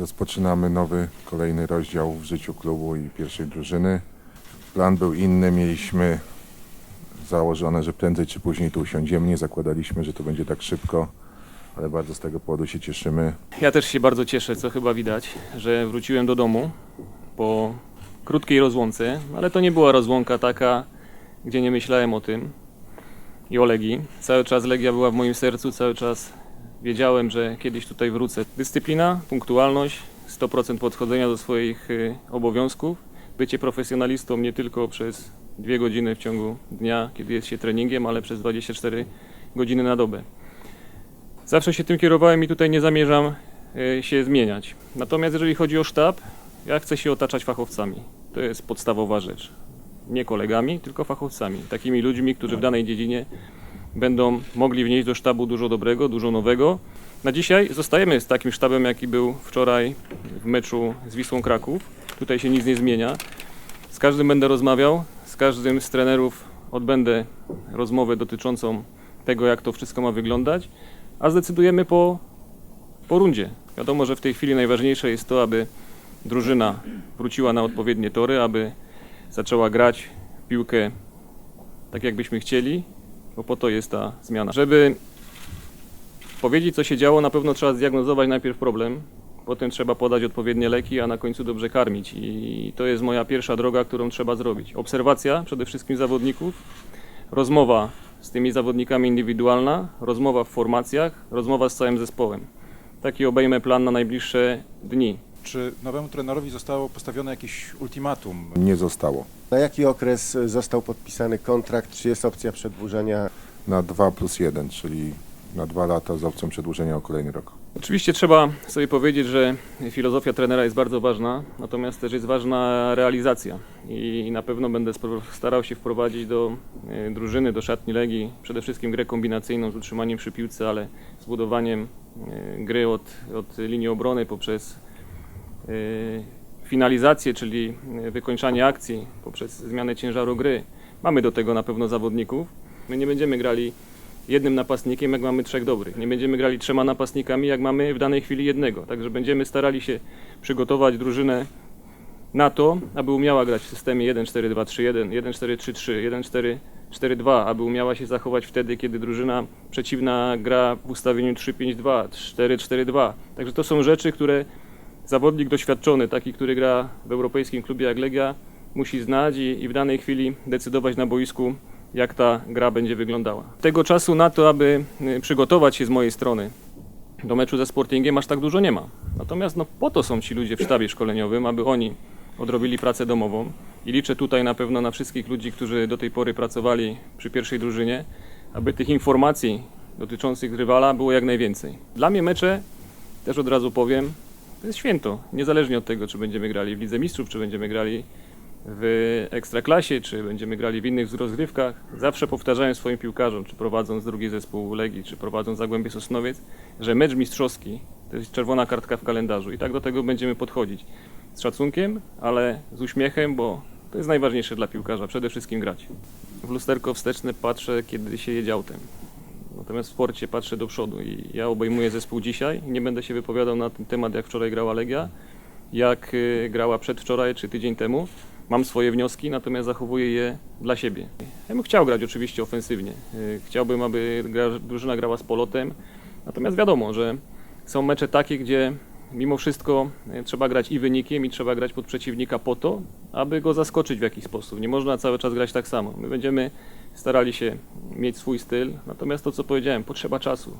Rozpoczynamy nowy, kolejny rozdział w życiu klubu i pierwszej drużyny. Plan był inny, mieliśmy założone, że prędzej czy później tu usiądziemy. Nie zakładaliśmy, że to będzie tak szybko, ale bardzo z tego powodu się cieszymy. Ja też się bardzo cieszę, co chyba widać, że wróciłem do domu po krótkiej rozłące, ale to nie była rozłąka taka, gdzie nie myślałem o tym i o Legii. Cały czas Legia była w moim sercu, cały czas wiedziałem, że kiedyś tutaj wrócę. Dyscyplina, punktualność, 100% podchodzenia do swoich y, obowiązków, bycie profesjonalistą nie tylko przez dwie godziny w ciągu dnia, kiedy jest się treningiem, ale przez 24 godziny na dobę. Zawsze się tym kierowałem i tutaj nie zamierzam y, się zmieniać. Natomiast jeżeli chodzi o sztab, ja chcę się otaczać fachowcami. To jest podstawowa rzecz. Nie kolegami, tylko fachowcami. Takimi ludźmi, którzy w danej dziedzinie będą mogli wnieść do sztabu dużo dobrego, dużo nowego. Na dzisiaj zostajemy z takim sztabem, jaki był wczoraj w meczu z Wisłą Kraków. Tutaj się nic nie zmienia. Z każdym będę rozmawiał, z każdym z trenerów odbędę rozmowę dotyczącą tego, jak to wszystko ma wyglądać, a zdecydujemy po, po rundzie. Wiadomo, że w tej chwili najważniejsze jest to, aby drużyna wróciła na odpowiednie tory, aby zaczęła grać piłkę tak, jakbyśmy chcieli, bo po to jest ta zmiana. Żeby powiedzieć, co się działo, na pewno trzeba zdiagnozować najpierw problem, potem trzeba podać odpowiednie leki, a na końcu dobrze karmić. I to jest moja pierwsza droga, którą trzeba zrobić. Obserwacja przede wszystkim zawodników, rozmowa z tymi zawodnikami indywidualna, rozmowa w formacjach, rozmowa z całym zespołem. Taki obejmę plan na najbliższe dni. Czy nowemu trenerowi zostało postawione jakieś ultimatum? Nie zostało. Na jaki okres został podpisany kontrakt? Czy jest opcja przedłużenia? Na 2 plus 1, czyli na dwa lata z opcją przedłużenia o kolejny rok. Oczywiście trzeba sobie powiedzieć, że filozofia trenera jest bardzo ważna, natomiast też jest ważna realizacja i na pewno będę starał się wprowadzić do e, drużyny, do szatni Legii przede wszystkim grę kombinacyjną z utrzymaniem przy piłce, ale z budowaniem e, gry od, od linii obrony poprzez finalizację, czyli e, wykończanie akcji, poprzez zmianę ciężaru gry. Mamy do tego na pewno zawodników. My nie będziemy grali jednym napastnikiem, jak mamy trzech dobrych. Nie będziemy grali trzema napastnikami, jak mamy w danej chwili jednego. Także będziemy starali się przygotować drużynę na to, aby umiała grać w systemie 1-4-2-3-1, 1-4-3-3, 1-4-4-2, aby umiała się zachować wtedy, kiedy drużyna przeciwna gra w ustawieniu 3-5-2, 4-4-2. Także to są rzeczy, które zawodnik doświadczony, taki, który gra w europejskim klubie jak Legia, musi znać i, i w danej chwili decydować na boisku, jak ta gra będzie wyglądała. Tego czasu na to, aby y, przygotować się z mojej strony do meczu ze Sportingiem aż tak dużo nie ma. Natomiast no, po to są ci ludzie w sztabie szkoleniowym, aby oni odrobili pracę domową i liczę tutaj na pewno na wszystkich ludzi, którzy do tej pory pracowali przy pierwszej drużynie, aby tych informacji dotyczących rywala było jak najwięcej. Dla mnie mecze, też od razu powiem, to jest święto, niezależnie od tego, czy będziemy grali w Lidze Mistrzów, czy będziemy grali w Ekstraklasie, czy będziemy grali w innych rozgrywkach. Zawsze powtarzałem swoim piłkarzom, czy prowadząc drugi zespół Legii, czy prowadząc Zagłębie Sosnowiec, że mecz mistrzowski to jest czerwona kartka w kalendarzu i tak do tego będziemy podchodzić. Z szacunkiem, ale z uśmiechem, bo to jest najważniejsze dla piłkarza, przede wszystkim grać. W lusterko wsteczne patrzę, kiedy się jedzie autem. Natomiast w sporcie patrzę do przodu i ja obejmuję zespół dzisiaj. Nie będę się wypowiadał na ten temat, jak wczoraj grała Legia, jak y, grała przedwczoraj czy tydzień temu. Mam swoje wnioski, natomiast zachowuję je dla siebie. Ja bym chciał grać oczywiście ofensywnie. Y, Chciałbym, aby drużyna grała z polotem. Natomiast wiadomo, że są mecze takie, gdzie mimo wszystko y, trzeba grać i wynikiem, i trzeba grać pod przeciwnika po to, aby go zaskoczyć w jakiś sposób. Nie można cały czas grać tak samo. My będziemy starali się mieć swój styl, natomiast to, co powiedziałem, potrzeba czasu.